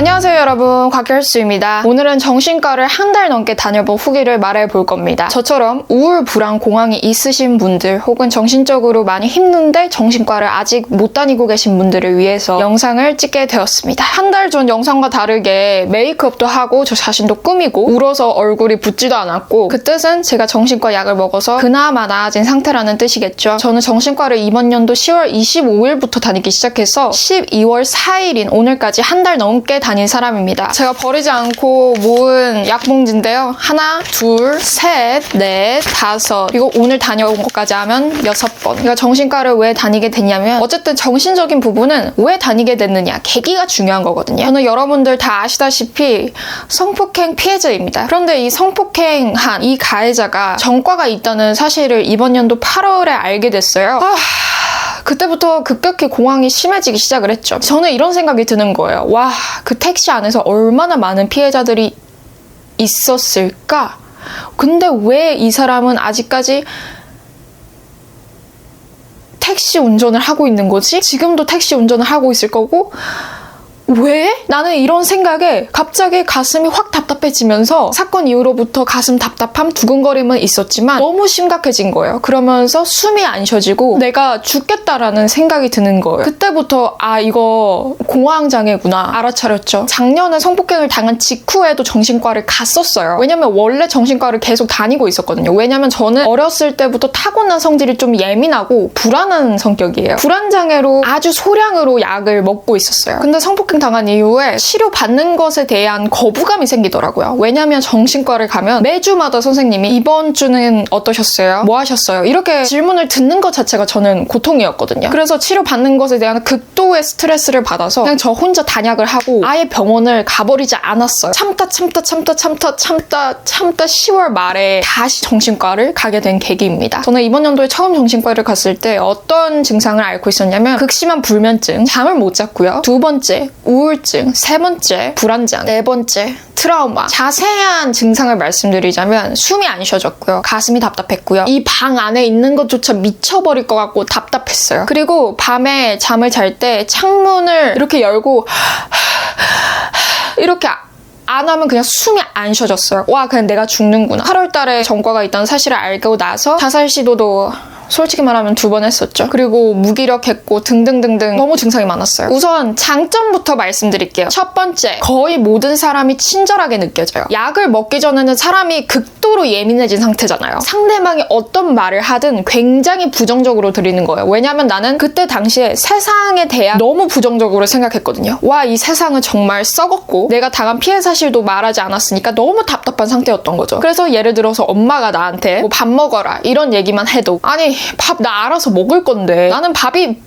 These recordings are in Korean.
안녕하세요 여러분 곽결수입니다. 오늘은 정신과를 한 달 넘게 다녀본 후기를 말해 볼 겁니다. 저처럼 우울, 불안, 공황이 있으신 분들 혹은 정신적으로 많이 힘든데 정신과를 아직 못 다니고 계신 분들을 위해서 영상을 찍게 되었습니다. 한 달 전 영상과 다르게 메이크업도 하고 저 자신도 꾸미고 울어서 얼굴이 붓지도 않았고 그 뜻은 제가 정신과 약을 먹어서 그나마 나아진 상태라는 뜻이겠죠. 저는 정신과를 이번 연도 10월 25일부터 다니기 시작해서 12월 4일인 오늘까지 한 달 넘게 다닌 사람입니다. 제가 버리지 않고 모은 약봉지인데요. 하나, 둘, 셋, 넷, 다섯. 그리고 오늘 다녀온 것까지 하면 여섯 번. 그러니까 정신과를 왜 다니게 됐냐면 어쨌든 정신적인 부분은 왜 다니게 됐느냐. 계기가 중요한 거거든요. 저는 여러분들 다 아시다시피 성폭행 피해자입니다. 그런데 이 성폭행한 이 가해자가 전과가 있다는 사실을 이번 연도 8월에 알게 됐어요. 아... 그때부터 급격히 공황이 심해지기 시작을 했죠. 저는 이런 생각이 드는 거예요. 와, 그 택시 안에서 얼마나 많은 피해자들이 있었을까? 근데 왜 이 사람은 아직까지 택시 운전을 하고 있는 거지? 지금도 택시 운전을 하고 있을 거고, 왜? 나는 이런 생각에 갑자기 가슴이 확 답답해지면서 사건 이후로부터 가슴 답답함, 두근거림은 있었지만 너무 심각해진 거예요. 그러면서 숨이 안 쉬어지고 내가 죽겠다라는 생각이 드는 거예요. 그때부터 아 이거 공황장애구나 알아차렸죠. 작년에 성폭행을 당한 직후에도 정신과를 갔었어요. 왜냐면 원래 정신과를 계속 다니고 있었거든요. 왜냐면 저는 어렸을 때부터 타고난 성질이 좀 예민하고 불안한 성격이에요. 불안장애로 아주 소량으로 약을 먹고 있었어요. 근데 성폭행 당한 이후에 치료 받는 것에 대한 거부감이 생기더라고요. 왜냐면 정신과를 가면 매주마다 선생님이 이번 주는 어떠셨어요? 뭐 하셨어요? 이렇게 질문을 듣는 것 자체가 저는 고통이었거든요. 그래서 치료 받는 것에 대한 극도의 스트레스를 받아서 그냥 저 혼자 단약을 하고 아예 병원을 가버리지 않았어요. 참다 참다 참다 참다 참다 참다 10월 말에 다시 정신과를 가게 된 계기입니다. 저는 이번 연도에 처음 정신과를 갔을 때 어떤 증상을 앓고 있었냐면 극심한 불면증, 잠을 못 잤고요. 두 번째, 우울증, 세 번째 불안장, 네 번째 트라우마. 자세한 증상을 말씀드리자면 숨이 안 쉬어졌고요. 가슴이 답답했고요. 이 방 안에 있는 것조차 미쳐버릴 것 같고 답답했어요. 그리고 밤에 잠을 잘 때 창문을 이렇게 열고 이렇게 안 하면 그냥 숨이 안 쉬어졌어요. 와, 그냥 내가 죽는구나. 8월 달에 전과가 있다는 사실을 알고 나서 자살 시도도 솔직히 말하면 두 번 했었죠. 그리고 무기력했고 등등등등 너무 증상이 많았어요. 우선 장점부터 말씀드릴게요. 첫 번째, 거의 모든 사람이 친절하게 느껴져요. 약을 먹기 전에는 사람이 극도로 예민해진 상태잖아요. 상대방이 어떤 말을 하든 굉장히 부정적으로 들리는 거예요. 왜냐면 나는 그때 당시에 세상에 대한 너무 부정적으로 생각했거든요. 와, 이 세상은 정말 썩었고 내가 당한 피해 사실도 말하지 않았으니까 너무 답답한 상태였던 거죠. 그래서 예를 들어서 엄마가 나한테 뭐 밥 먹어라 이런 얘기만 해도 아니 밥 나 알아서 먹을 건데 나는 밥이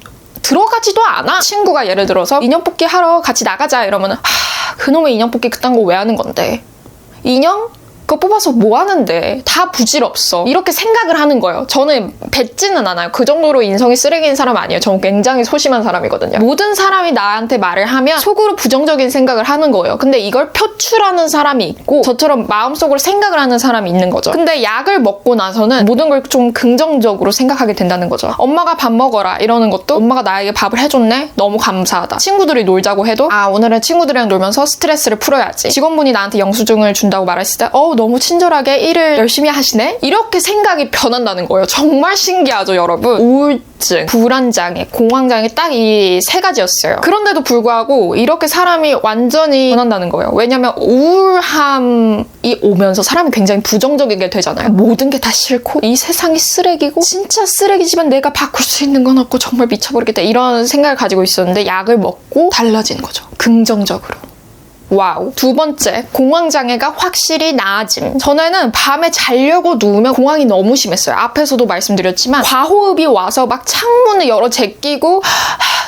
들어가지도 않아. 친구가 예를 들어서 인형 뽑기 하러 같이 나가자 이러면은 하, 그놈의 인형 뽑기 그딴 거 왜 하는 건데? 인형? 그거 뽑아서 뭐 하는데? 다 부질없어. 이렇게 생각을 하는 거예요. 저는 뱉지는 않아요. 그 정도로 인성이 쓰레기인 사람 아니에요. 저는 굉장히 소심한 사람이거든요. 모든 사람이 나한테 말을 하면 속으로 부정적인 생각을 하는 거예요. 근데 이걸 표출하는 사람이 있고 저처럼 마음속으로 생각을 하는 사람이 있는 거죠. 근데 약을 먹고 나서는 모든 걸 좀 긍정적으로 생각하게 된다는 거죠. 엄마가 밥 먹어라 이러는 것도 엄마가 나에게 밥을 해줬네? 너무 감사하다. 친구들이 놀자고 해도 아 오늘은 친구들이랑 놀면서 스트레스를 풀어야지. 직원분이 나한테 영수증을 준다고 말했을 때어 너무 친절하게 일을 열심히 하시네? 이렇게 생각이 변한다는 거예요. 정말 신기하죠, 여러분? 우울증, 불안장애, 공황장애 딱 이 세 가지였어요. 그런데도 불구하고 이렇게 사람이 완전히 변한다는 거예요. 왜냐면 우울함이 오면서 사람이 굉장히 부정적이게 되잖아요. 모든 게 다 싫고 이 세상이 쓰레기고 진짜 쓰레기지만 내가 바꿀 수 있는 건 없고 정말 미쳐버리겠다 이런 생각을 가지고 있었는데 약을 먹고 달라진 거죠. 긍정적으로. 와우. 두 번째, 공황 장애가 확실히 나아짐. 전에는 밤에 자려고 누우면 공황이 너무 심했어요. 앞에서도 말씀드렸지만 과호흡이 와서 막 창문을 열어 제끼고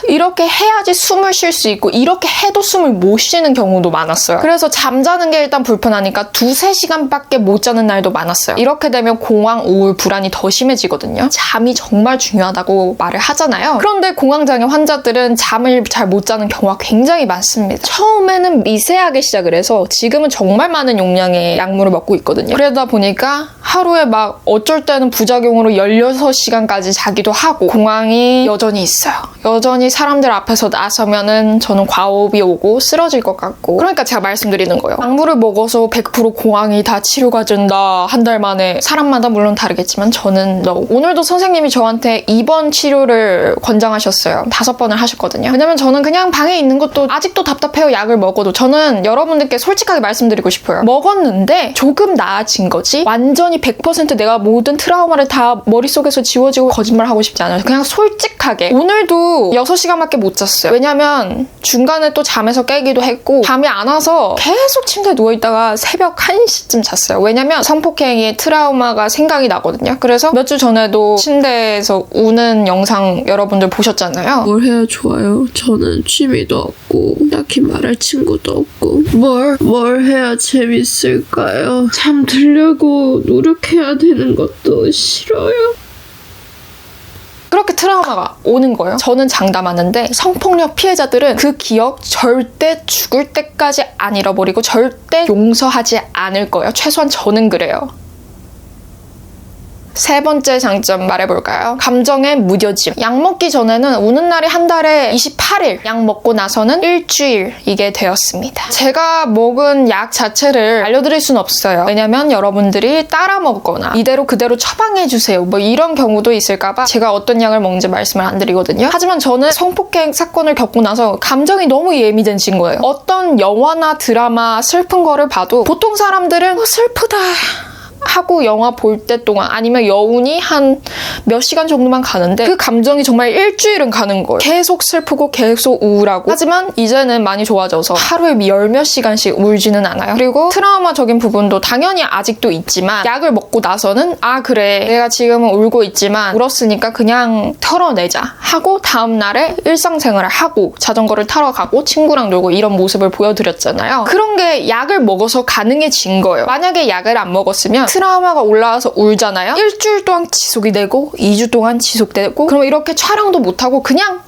이렇게 해야지 숨을 쉴 수 있고 이렇게 해도 숨을 못 쉬는 경우도 많았어요. 그래서 잠자는 게 일단 불편하니까 두세 시간밖에 못 자는 날도 많았어요. 이렇게 되면 공황, 우울, 불안이 더 심해지거든요. 잠이 정말 중요하다고 말을 하잖아요. 그런데 공황장애 환자들은 잠을 잘 못 자는 경우가 굉장히 많습니다. 처음에는 미세하게 시작을 해서 지금은 정말 많은 용량의 약물을 먹고 있거든요. 그러다 보니까 하루에 막 어쩔 때는 부작용으로 16시간까지 자기도 하고 공황이 여전히 있어요. 여전히 사람들 앞에서 나서면은 저는 과호흡이 오고 쓰러질 것 같고 그러니까 제가 말씀드리는 거예요. 약물을 먹어서 100% 공황이 다 치료가 된다 한 달 만에 사람마다 물론 다르겠지만 저는 너 오늘도 선생님이 저한테 2번 치료를 권장하셨어요. 다섯 번을 하셨거든요. 왜냐면 저는 그냥 방에 있는 것도 아직도 답답해요. 약을 먹어도 저는 여러분들께 솔직하게 말씀드리고 싶어요. 먹었는데 조금 나아진 거지 완전히 100% 내가 모든 트라우마를 다 머릿속에서 지워지고 거짓말 하고 싶지 않아요. 그냥 솔직하게 오늘도 6시 간밖에 못 잤어요. 왜냐면 중간에 또 잠에서 깨기도 했고 잠이 안 와서 계속 침대에 누워있다가 새벽 1시쯤 잤어요. 왜냐면 성폭행의 트라우마가 생각이 나거든요. 그래서 몇 주 전에도 침대에서 우는 영상 여러분들 보셨잖아요. 뭘 해야 좋아요? 저는 취미도 없고 딱히 말할 친구도 없고 뭘, 뭘 해야 재밌을까요? 잠들려고 노력해야 되는 것도 싫어요. 그렇게 트라우마가 오는 거예요. 저는 장담하는데 성폭력 피해자들은 그 기억 절대 죽을 때까지 안 잃어버리고 절대 용서하지 않을 거예요. 최소한 저는 그래요. 세 번째 장점 말해볼까요? 감정의 무뎌짐. 약 먹기 전에는 우는 날이 한 달에 28일, 약 먹고 나서는 일주일 이게 되었습니다. 제가 먹은 약 자체를 알려드릴 순 없어요. 왜냐면 여러분들이 따라 먹거나 이대로 그대로 처방해주세요. 뭐 이런 경우도 있을까봐 제가 어떤 약을 먹는지 말씀을 안 드리거든요. 하지만 저는 성폭행 사건을 겪고 나서 감정이 너무 예민해진 거예요. 어떤 영화나 드라마 슬픈 거를 봐도 보통 사람들은 어, 슬프다. 하고 영화 볼 때 동안 아니면 여운이 한 몇 시간 정도만 가는데 그 감정이 정말 일주일은 가는 거예요. 계속 슬프고 계속 우울하고 하지만 이제는 많이 좋아져서 하루에 열 몇 시간씩 울지는 않아요. 그리고 트라우마적인 부분도 당연히 아직도 있지만 약을 먹고 나서는 아 그래 내가 지금은 울고 있지만 울었으니까 그냥 털어내자 하고 다음날에 일상생활을 하고 자전거를 타러 가고 친구랑 놀고 이런 모습을 보여드렸잖아요. 그런 게 약을 먹어서 가능해진 거예요. 만약에 약을 안 먹었으면 트라우마가 올라와서 울잖아요. 일주일 동안 지속이 되고 2주 동안 지속되고 그럼 이렇게 촬영도 못하고 그냥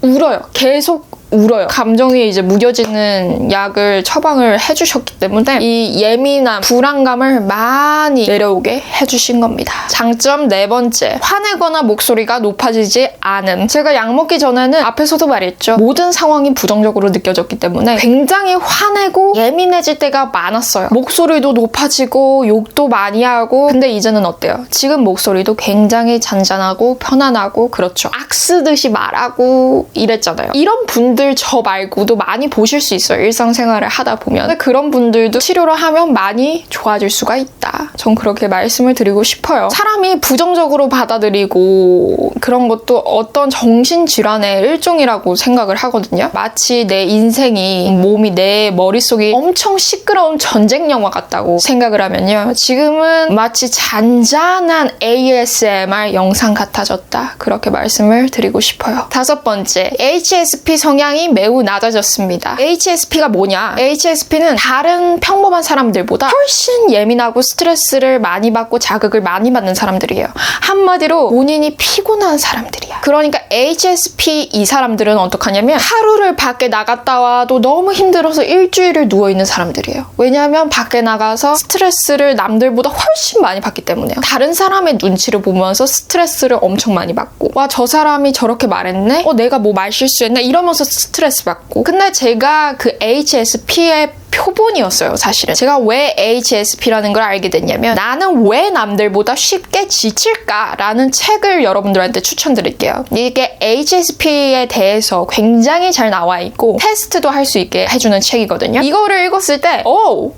울어요. 계속 울어요. 감정이 이제 무뎌지는 약을 처방을 해주셨기 때문에 이 예민함, 불안감을 많이 내려오게 해주신 겁니다. 장점 네 번째, 화내거나 목소리가 높아지지 않음. 제가 약 먹기 전에는 앞에서도 말했죠. 모든 상황이 부정적으로 느껴졌기 때문에 굉장히 화내고 예민해질 때가 많았어요. 목소리도 높아지고 욕도 많이 하고 근데 이제는 어때요? 지금 목소리도 굉장히 잔잔하고 편안하고 그렇죠. 악쓰듯이 말하고 이랬잖아요. 이런 분들 저 말고도 많이 보실 수 있어요. 일상생활을 하다 보면. 그런 분들도 치료를 하면 많이 좋아질 수가 있다. 전 그렇게 말씀을 드리고 싶어요. 사람이 부정적으로 받아들이고 그런 것도 어떤 정신질환의 일종이라고 생각을 하거든요. 마치 내 인생이 몸이 내 머릿속이 엄청 시끄러운 전쟁 영화 같다고 생각을 하면요. 지금은 마치 잔잔한 ASMR 영상 같아졌다. 그렇게 말씀을 드리고 싶어요. 다섯 번째, HSP 성향 이 매우 낮아졌습니다. HSP가 뭐냐? HSP는 다른 평범한 사람들보다 훨씬 예민하고 스트레스를 많이 받고 자극을 많이 받는 사람들이에요. 한마디로 본인이 피곤한 사람들이야. 그러니까 HSP 이 사람들은 어떡하냐면 하루를 밖에 나갔다 와도 너무 힘들어서 일주일을 누워있는 사람들이에요. 왜냐하면 밖에 나가서 스트레스를 남들보다 훨씬 많이 받기 때문에요. 다른 사람의 눈치를 보면서 스트레스를 엄청 많이 받고 와 저 사람이 저렇게 말했네? 어 내가 뭐 말 실수했나? 이러면서 스트레스 받고 근데 제가 그 HSP의 표본이었어요, 사실은. 제가 왜 HSP라는 걸 알게 됐냐면 나는 왜 남들보다 쉽게 지칠까라는 책을 여러분들한테 추천드릴게요. 이게 HSP에 대해서 굉장히 잘 나와 있고 테스트도 할 수 있게 해주는 책이거든요. 이거를 읽었을 때, 오!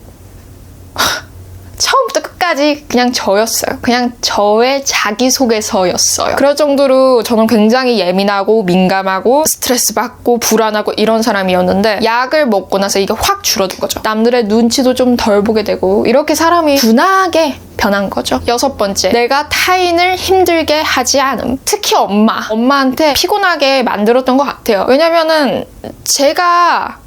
처음부터 끝까지 그냥 저였어요. 그냥 저의 자기소개서였어요. 그럴 정도로 저는 굉장히 예민하고 민감하고 스트레스 받고 불안하고 이런 사람이었는데 약을 먹고 나서 이게 확 줄어든 거죠. 남들의 눈치도 좀 덜 보게 되고 이렇게 사람이 둔하게 변한 거죠. 여섯 번째, 내가 타인을 힘들게 하지 않음. 특히 엄마. 엄마한테 피곤하게 만들었던 것 같아요. 왜냐면은 제가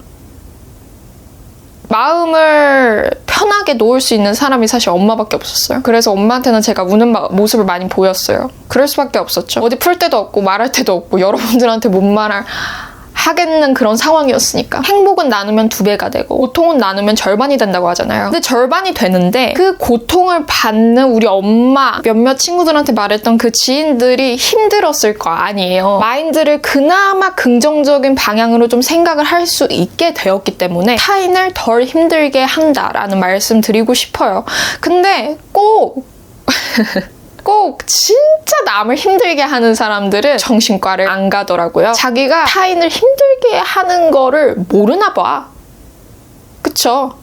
마음을 편하게 놓을 수 있는 사람이 사실 엄마밖에 없었어요. 그래서 엄마한테는 제가 우는 마- 모습을 많이 보였어요. 그럴 수밖에 없었죠. 어디 풀 데도 없고 말할 데도 없고 여러분들한테 뭔 말을 하겠는 그런 상황이었으니까. 행복은 나누면 두 배가 되고 고통은 나누면 절반이 된다고 하잖아요. 근데 절반이 되는데 그 고통을 받는 우리 엄마 몇몇 친구들한테 말했던 그 지인들이 힘들었을 거 아니에요. 마인드를 그나마 긍정적인 방향으로 좀 생각을 할 수 있게 되었기 때문에 타인을 덜 힘들게 한다라는 말씀 드리고 싶어요. 근데 꼭 꼭 진짜 남을 힘들게 하는 사람들은 정신과를 안 가더라고요. 자기가 타인을 힘들게 하는 거를 모르나 봐. 그쵸?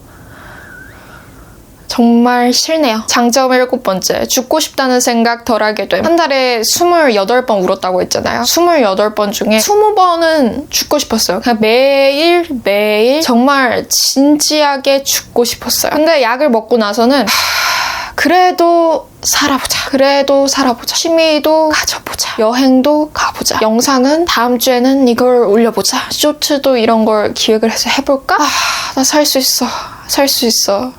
정말 싫네요. 장점 일곱 번째. 죽고 싶다는 생각 덜 하게 됨. 한 달에 28번 울었다고 했잖아요. 28번 중에 20번은 죽고 싶었어요. 그냥 매일 매일 정말 진지하게 죽고 싶었어요. 근데 약을 먹고 나서는 하, 그래도 살아보자. 그래도 살아보자. 취미도 가져보자. 여행도 가보자. 영상은 다음 주에는 이걸 올려보자. 쇼츠도 이런 걸 기획을 해서 해볼까? 아, 나 살 수 있어. 살 수 있어.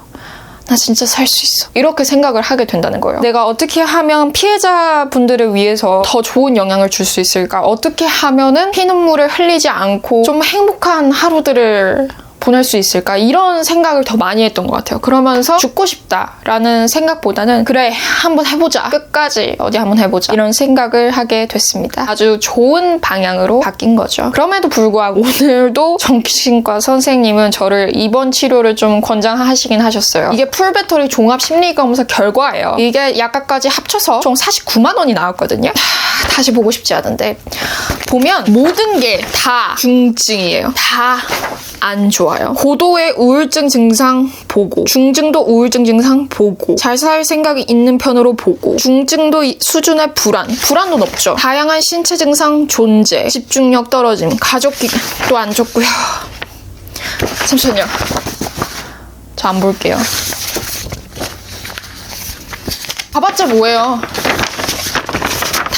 나 진짜 살 수 있어. 이렇게 생각을 하게 된다는 거예요. 내가 어떻게 하면 피해자분들을 위해서 더 좋은 영향을 줄 수 있을까? 어떻게 하면은 피눈물을 흘리지 않고 좀 행복한 하루들을 보낼 수 있을까? 이런 생각을 더 많이 했던 것 같아요. 그러면서 죽고 싶다라는 생각보다는 그래, 한번 해보자. 끝까지 어디 한번 해보자. 이런 생각을 하게 됐습니다. 아주 좋은 방향으로 바뀐 거죠. 그럼에도 불구하고 오늘도 정신과 선생님은 저를 입원 치료를 좀 권장하시긴 하셨어요. 이게 풀배터리 종합 심리검사 결과예요. 이게 약값까지 합쳐서 총 49만 원이 나왔거든요. 하, 다시 보고 싶지 않은데 보면 모든 게 다 중증이에요. 다 안 좋아요. 고도의 우울증 증상 보고, 중증도 우울증 증상 보고, 잘 살 생각이 있는 편으로 보고, 중증도 이- 수준의 불안, 불안도 높죠. 다양한 신체 증상 존재, 집중력 떨어짐, 가족 기도 안 좋고요. 잠시만요. 저 안 볼게요. 가봤자 뭐예요?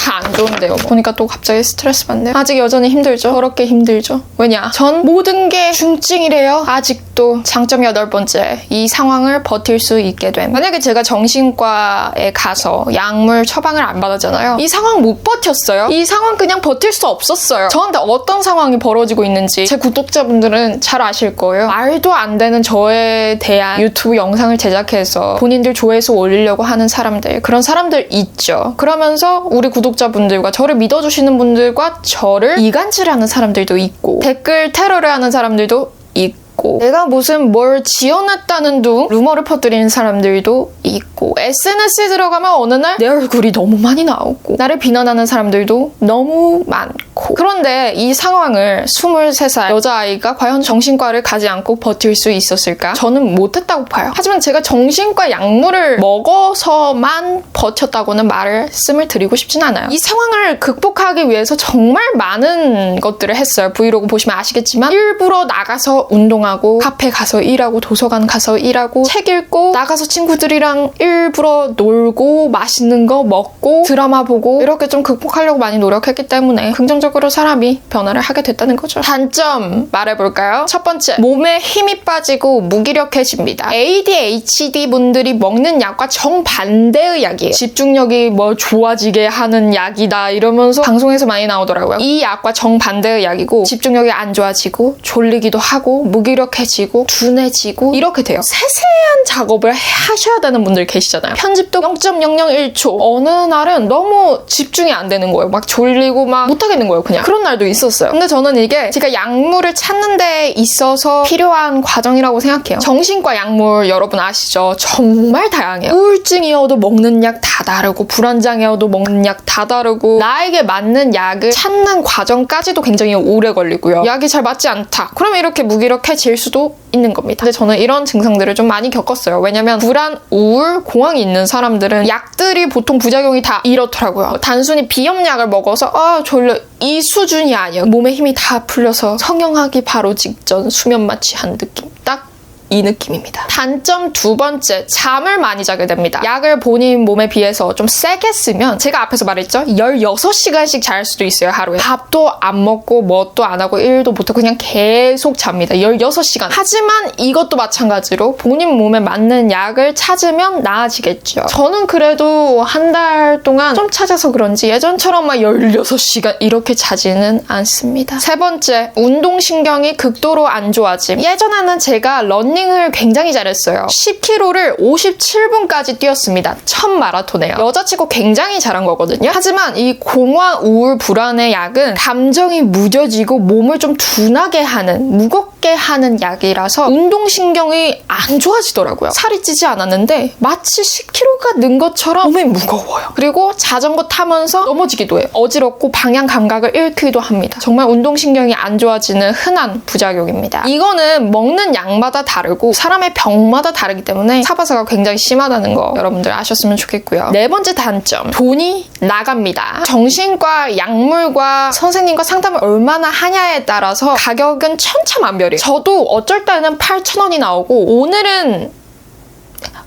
다 안 좋은데요. 뭐. 보니까 또 갑자기 스트레스 받네요. 아직 여전히 힘들죠. 더럽게 힘들죠. 왜냐? 전 모든 게 중증이래요. 아직도 장점 여덟 번째. 이 상황을 버틸 수 있게 됨. 만약에 제가 정신과에 가서 약물 처방을 안 받았잖아요. 이 상황 못 버텼어요. 이 상황 그냥 버틸 수 없었어요. 저한테 어떤 상황이 벌어지고 있는지 제 구독자분들은 잘 아실 거예요. 말도 안 되는 저에 대한 유튜브 영상을 제작해서 본인들 조회수 올리려고 하는 사람들 그런 사람들 있죠. 그러면서 우리 구독 자분들과 저를 믿어주시는 분들과 저를 이간질하는 사람들도 있고 댓글 테러를 하는 사람들도 있고 내가 무슨 뭘 지어냈다는 둥 루머를 퍼뜨리는 사람들도 있고 SNS에 들어가면 어느 날 내 얼굴이 너무 많이 나오고 나를 비난하는 사람들도 너무 많고 그런데 이 상황을 23살 여자아이가 과연 정신과를 가지 않고 버틸 수 있었을까? 저는 못했다고 봐요. 하지만 제가 정신과 약물을 먹어서만 버텼다고는 말씀을 드리고 싶진 않아요. 이 상황을 극복하기 위해서 정말 많은 것들을 했어요. 브이로그 보시면 아시겠지만 일부러 나가서 운동하고 카페 가서 일하고 도서관 가서 일하고 책 읽고 나가서 친구들이랑 일부러 놀고 맛있는 거 먹고 드라마 보고 이렇게 좀 극복하려고 많이 노력했기 때문에 긍정적으로 사람이 변화를 하게 됐다는 거죠. 단점 말해볼까요? 첫 번째, 몸에 힘이 빠지고 무기력해집니다. ADHD 분들이 먹는 약과 정반대의 약이에요. 집중력이 뭐 좋아지게 하는 약이다 이러면서 방송에서 많이 나오더라고요. 이 약과 정반대의 약이고 집중력이 안 좋아지고 졸리기도 하고 무기력 해지고 둔해지고 이렇게 돼요. 세세한 작업을 하셔야 되는 분들 계시잖아요. 편집도 0.001초. 어느 날은 너무 집중이 안 되는 거예요. 막 졸리고 막 못하겠는 거예요, 그냥. 그런 날도 있었어요. 근데 저는 이게 제가 약물을 찾는 데 있어서 필요한 과정이라고 생각해요. 정신과 약물 여러분 아시죠? 정말 다양해요. 우울증이어도 먹는 약 다 다르고 불안장애여도 먹는 약 다 다르고 나에게 맞는 약을 찾는 과정까지도 굉장히 오래 걸리고요. 약이 잘 맞지 않다. 그러면 이렇게 무기력해질 수도 있는 겁니다. 근데 저는 이런 증상들을 좀 많이 겪었어요. 왜냐면 불안, 우울, 공황이 있는 사람들은 약들이 보통 부작용이 다 이렇더라고요. 단순히 비염약을 먹어서 아 졸려 이 수준이 아니에요. 몸에 힘이 다 풀려서 성형하기 바로 직전 수면 마취한 느낌. 딱 이 느낌입니다. 단점 두 번째, 잠을 많이 자게 됩니다. 약을 본인 몸에 비해서 좀 세게 쓰면 제가 앞에서 말했죠? 16시간씩 잘 수도 있어요, 하루에. 밥도 안 먹고 뭣도 안 하고 일도 못하고 그냥 계속 잡니다. 16시간. 하지만 이것도 마찬가지로 본인 몸에 맞는 약을 찾으면 나아지겠죠. 저는 그래도 한 달 동안 좀 찾아서 그런지 예전처럼 막 16시간 이렇게 자지는 않습니다. 세 번째, 운동신경이 극도로 안 좋아짐. 예전에는 제가 러닝을 굉장히 잘했어요. 10km를 57분까지 뛰었습니다. 첫 마라톤에요. 여자치고 굉장히 잘한 거거든요. 하지만 이 공황, 우울, 불안의 약은 감정이 무뎌지고 몸을 좀 둔하게 하는, 무겁게 하는 약이라서 운동신경이 안 좋아지더라고요. 살이 찌지 않았는데 마치 10kg가 는 것처럼 몸이 무거워요. 그리고 자전거 타면서 넘어지기도 해요. 어지럽고 방향 감각을 잃기도 합니다. 정말 운동신경이 안 좋아지는 흔한 부작용입니다. 이거는 먹는 약마다 다르고 사람의 병마다 다르기 때문에 사바사가 굉장히 심하다는 거 여러분들 아셨으면 좋겠고요. 네 번째 단점. 돈이 나갑니다. 정신과 약물과 선생님과 상담을 얼마나 하냐에 따라서 가격은 천차만별이에요. 저도 어쩔 때는 8,000원이 나오고 오늘은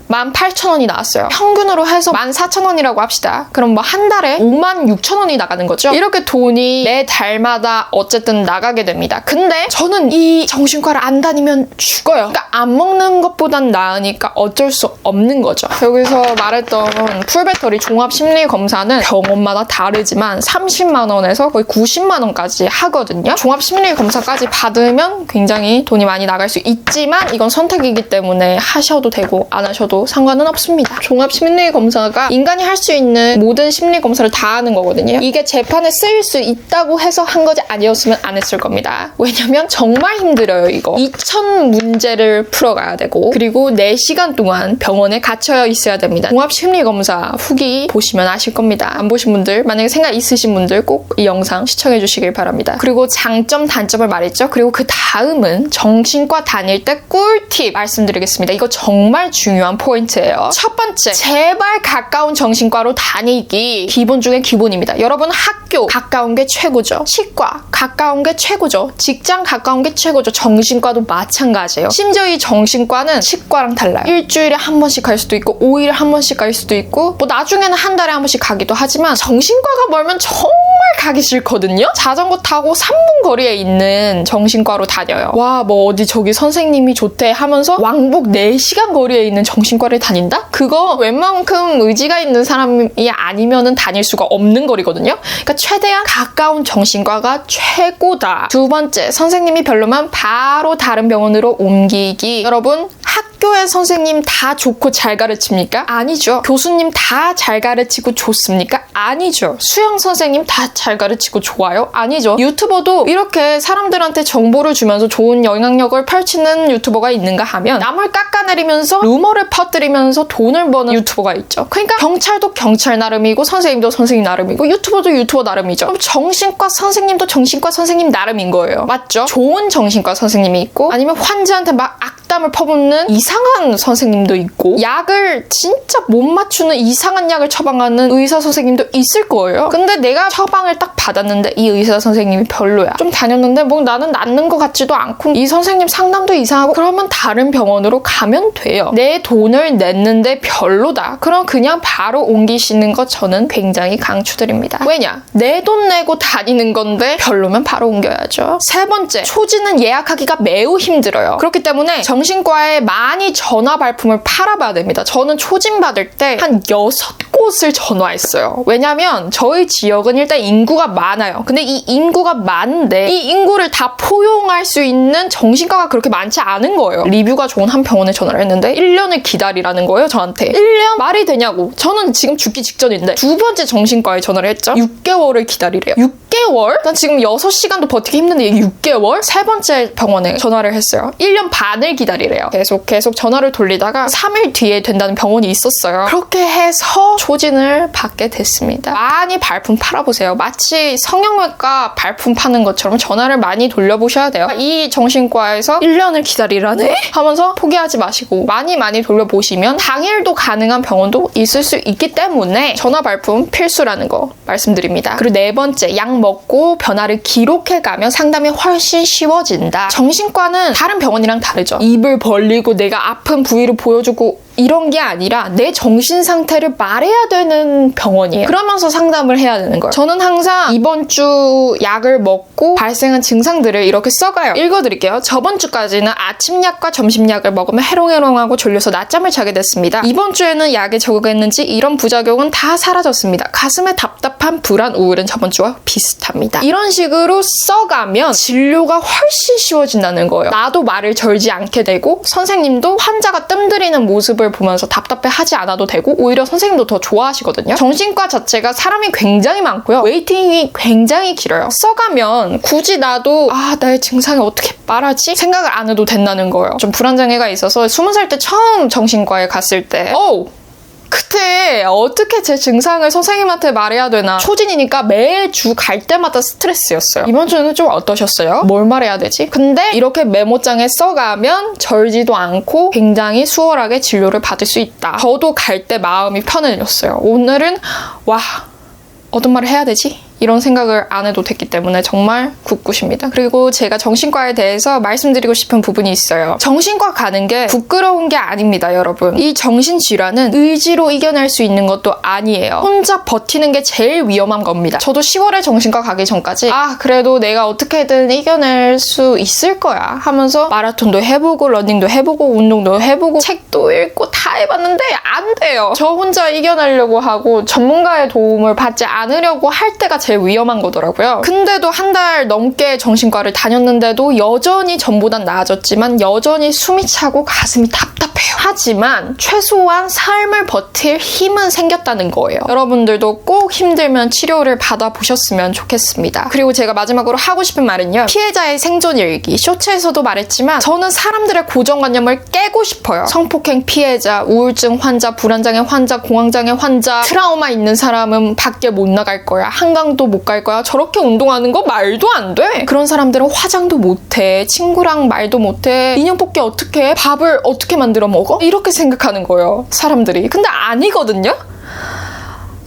18,000원이 나왔어요. 평균으로 해서 14,000원이라고 합시다. 그럼 뭐 한 달에 56,000원이 나가는 거죠. 이렇게 돈이 매 달마다 어쨌든 나가게 됩니다. 근데 저는 이 정신과를 안 다니면 죽어요. 그러니까 안 먹는 것보단 나으니까 어쩔 수 없는 거죠. 여기서 말했던 풀배터리 종합 심리 검사는 병원마다 다르지만 30만 원에서 거의 90만 원까지 하거든요. 종합 심리 검사까지 받으면 굉장히 돈이 많이 나갈 수 있지만 이건 선택이기 때문에 하셔도 되고 안 하셔도 상관은 없습니다. 종합 심리 검사가 인간이 할 수 있는 모든 심리 검사를 다 하는 거거든요. 이게 재판에 쓰일 수 있다고 해서 한 거지 아니었으면 안 했을 겁니다. 왜냐면 정말 힘들어요, 이거. 2천 문제를 풀어가야 되고 그리고 4시간 동안 병원에 갇혀 있어야 됩니다. 종합 심리 검사 후기 보시면 아실 겁니다. 안 보신 분들 만약에 생각 있으신 분들 꼭 이 영상 시청해 주시길 바랍니다. 그리고 장점 단점을 말했죠. 그리고 그 다 음은 정신과 다닐 때 꿀팁 말씀드리겠습니다. 이거 정말 중요한 포인트예요. 첫 번째, 제발 가까운 정신과로 다니기 기본 중에 기본입니다. 여러분 학교 가까운 게 최고죠. 치과 가까운 게 최고죠. 직장 가까운 게 최고죠. 정신과도 마찬가지예요. 심지어 이 정신과는 치과랑 달라요. 일주일에 한 번씩 갈 수도 있고 5일에 한 번씩 갈 수도 있고 뭐 나중에는 한 달에 한 번씩 가기도 하지만 정신과가 멀면 정말 가기 싫거든요. 자전거 타고 3분 거리에 있는 정신과로 다녀요. 와 뭐 어디 저기 선생님이 좋대 하면서 왕복 4시간 거리에 있는 정신과를 다닌다? 그거 웬만큼 의지가 있는 사람이 아니면은 다닐 수가 없는 거리거든요. 그러니까 최대한 가까운 정신과가 최고다. 두 번째, 선생님이 별로면 바로 다른 병원으로 옮기기. 여러분, 학 교의 선생님 다 좋고 잘 가르칩니까? 아니죠. 교수님 다 잘 가르치고 좋습니까? 아니죠. 수영 선생님 다 잘 가르치고 좋아요? 아니죠. 유튜버도 이렇게 사람들한테 정보를 주면서 좋은 영향력을 펼치는 유튜버가 있는가 하면 남을 깎아내리면서 루머를 퍼뜨리면서 돈을 버는 유튜버가 있죠. 그러니까 경찰도 경찰 나름이고 선생님도 선생님 나름이고 유튜버도 유튜버 나름이죠. 그럼 정신과 선생님도 정신과 선생님 나름인 거예요. 맞죠? 좋은 정신과 선생님이 있고 아니면 환자한테 막 악담을 퍼붓는 이 상한 선생님도 있고 약을 진짜 못 맞추는 이상한 약을 처방하는 의사 선생님도 있을 거예요. 근데 내가 처방을 딱 받았는데 이 의사 선생님이 별로야. 좀 다녔는데 뭐 나는 낫는 것 같지도 않고 이 선생님 상담도 이상하고 그러면 다른 병원으로 가면 돼요. 내 돈을 냈는데 별로다. 그럼 그냥 바로 옮기시는 것 저는 굉장히 강추드립니다. 왜냐? 내 돈 내고 다니는 건데 별로면 바로 옮겨야죠. 세 번째, 초지는 예약하기가 매우 힘들어요. 그렇기 때문에 정신과에 많이 전화 발품을 팔아봐야 됩니다. 저는 초진 받을 때한 여섯 곳을 전화했어요. 왜냐면 저희 지역은 일단 인구가 많아요. 근데 이 인구가 많은데 이 인구를 다 포용할 수 있는 정신과가 그렇게 많지 않은 거예요. 리뷰가 좋은 한 병원에 전화를 했는데 1년을 기다리라는 거예요, 저한테. 1년 말이 되냐고. 저는 지금 죽기 직전인데 두 번째 정신과에 전화를 했죠. 6개월을 기다리래요. 6개월? 난 지금 6시간도 버티기 힘든데 6개월? 세 번째 병원에 전화를 했어요. 1년 반을 기다리래요. 계속 계속 전화를 돌리다가 3일 뒤에 된다는 병원이 있었어요. 그렇게 해서 소진을 받게 됐습니다. 많이 발품 팔아보세요. 마치 성형외과 발품 파는 것처럼 전화를 많이 돌려보셔야 돼요. 이 정신과에서 1년을 기다리라네? 하면서 포기하지 마시고 많이 많이 돌려보시면 당일도 가능한 병원도 있을 수 있기 때문에 전화 발품 필수라는 거 말씀드립니다. 그리고 네 번째, 약 먹고 변화를 기록해가면 상담이 훨씬 쉬워진다. 정신과는 다른 병원이랑 다르죠. 입을 벌리고 내가 아픈 부위를 보여주고 이런 게 아니라 내 정신 상태를 말해야 되는 병원이에요. 그러면서 상담을 해야 되는 거예요. 저는 항상 이번 주 약을 먹고 발생한 증상들을 이렇게 써가요. 읽어드릴게요. 저번 주까지는 아침약과 점심약을 먹으면 해롱해롱하고 졸려서 낮잠을 자게 됐습니다. 이번 주에는 약에 적응했는지 이런 부작용은 다 사라졌습니다. 가슴에 답답 한 불안, 우울은 저번 주와 비슷합니다. 이런 식으로 써가면 진료가 훨씬 쉬워진다는 거예요. 나도 말을 절지 않게 되고 선생님도 환자가 뜸들이는 모습을 보면서 답답해 하지 않아도 되고 오히려 선생님도 더 좋아하시거든요. 정신과 자체가 사람이 굉장히 많고요. 웨이팅이 굉장히 길어요. 써가면 굳이 나도 아 나의 증상이 어떻게 말하지? 생각을 안 해도 된다는 거예요. 좀 불안장애가 있어서 20살 때 처음 정신과에 갔을 때 어우 그때 어떻게 제 증상을 선생님한테 말해야 되나 초진이니까 매주 갈 때마다 스트레스였어요. 이번 주는 좀 어떠셨어요? 뭘 말해야 되지? 근데 이렇게 메모장에 써가면 절지도 않고 굉장히 수월하게 진료를 받을 수 있다. 저도 갈 때 마음이 편해졌어요. 오늘은 와 어떤 말을 해야 되지? 이런 생각을 안 해도 됐기 때문에 정말 굿굿입니다. 그리고 제가 정신과에 대해서 말씀드리고 싶은 부분이 있어요. 정신과 가는 게 부끄러운 게 아닙니다, 여러분. 이 정신질환은 의지로 이겨낼 수 있는 것도 아니에요. 혼자 버티는 게 제일 위험한 겁니다. 저도 10월에 정신과 가기 전까지 아, 그래도 내가 어떻게든 이겨낼 수 있을 거야 하면서 마라톤도 해보고 러닝도 해보고 운동도 해보고 책도 읽고 다 해봤는데 안 돼요. 저 혼자 이겨내려고 하고 전문가의 도움을 받지 않으려고 할 때가 제일 위험한 거더라고요. 근데도 한 달 넘게 정신과를 다녔는데도 여전히 전보단 나아졌지만 여전히 숨이 차고 가슴이 답답해요. 하지만 최소한 삶을 버틸 힘은 생겼다는 거예요. 여러분들도 꼭 힘들면 치료를 받아보셨으면 좋겠습니다. 그리고 제가 마지막으로 하고 싶은 말은요. 피해자의 생존 일기. 쇼츠에서도 말했지만 저는 사람들의 고정관념을 깨고 싶어요. 성폭행 피해자, 우울증 환자, 불안장애 환자, 공황장애 환자, 트라우마 있는 사람은 밖에 못 나갈 거야. 한강 도 못 갈 거야. 저렇게 운동하는 거 말도 안 돼. 그런 사람들은 화장도 못 해. 친구랑 말도 못 해. 인형 뽑기 어떻게 해? 밥을 어떻게 만들어 먹어? 이렇게 생각하는 거예요. 사람들이. 근데 아니거든요?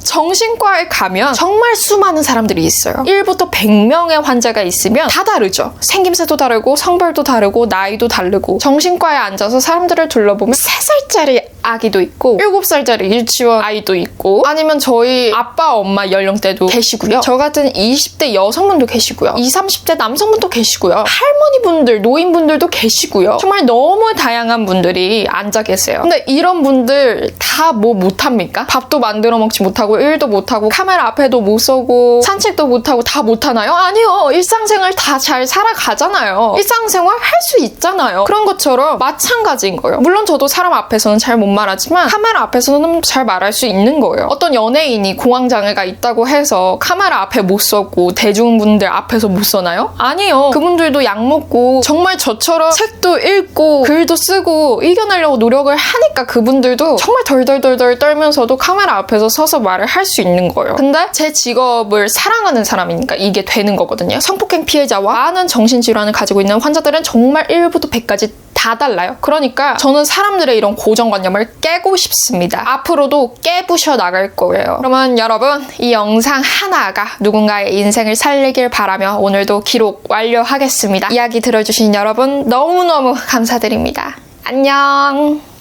정신과에 가면 정말 수많은 사람들이 있어요. 1부터 100명의 환자가 있으면 다 다르죠. 생김새도 다르고 성별도 다르고 나이도 다르고 정신과에 앉아서 사람들을 둘러보면 3살짜리 아기도 있고 7살짜리 유치원 아이도 있고 아니면 저희 아빠 엄마 연령대도 계시고요. 저 같은 20대 여성분도 계시고요. 20, 30대 남성분도 계시고요. 할머니분들, 노인분들도 계시고요. 정말 너무 다양한 분들이 앉아 계세요. 근데 이런 분들 다 뭐 못합니까? 밥도 만들어 먹지 못하고 일도 못하고 카메라 앞에도 못 서고 산책도 못하고 다 못하나요? 아니요. 일상생활 다 잘 살아가잖아요. 일상생활 할 수 있잖아요. 그런 것처럼 마찬가지인 거예요. 물론 저도 사람 앞에서는 잘못 말하지만 카메라 앞에서는 잘 말할 수 있는 거예요. 어떤 연예인이 공황장애가 있다고 해서 카메라 앞에 못 서고 대중분들 앞에서 못 서나요? 아니요. 그분들도 약 먹고 정말 저처럼 책도 읽고 글도 쓰고 이겨내려고 노력을 하니까 그분들도 정말 덜덜덜덜 떨면서도 카메라 앞에서 서서 말을 할 수 있는 거예요. 근데 제 직업을 사랑하는 사람이니까 이게 되는 거거든요. 성폭행 피해자와 많은 정신질환을 가지고 있는 환자들은 정말 1부터 100까지 다 달라요. 그러니까 저는 사람들의 이런 고정관념을 깨고 싶습니다. 앞으로도 깨부셔 나갈 거예요. 그러면 여러분, 이 영상 하나가 누군가의 인생을 살리길 바라며 오늘도 기록 완료하겠습니다. 이야기 들어주신 여러분 너무너무 감사드립니다. 안녕!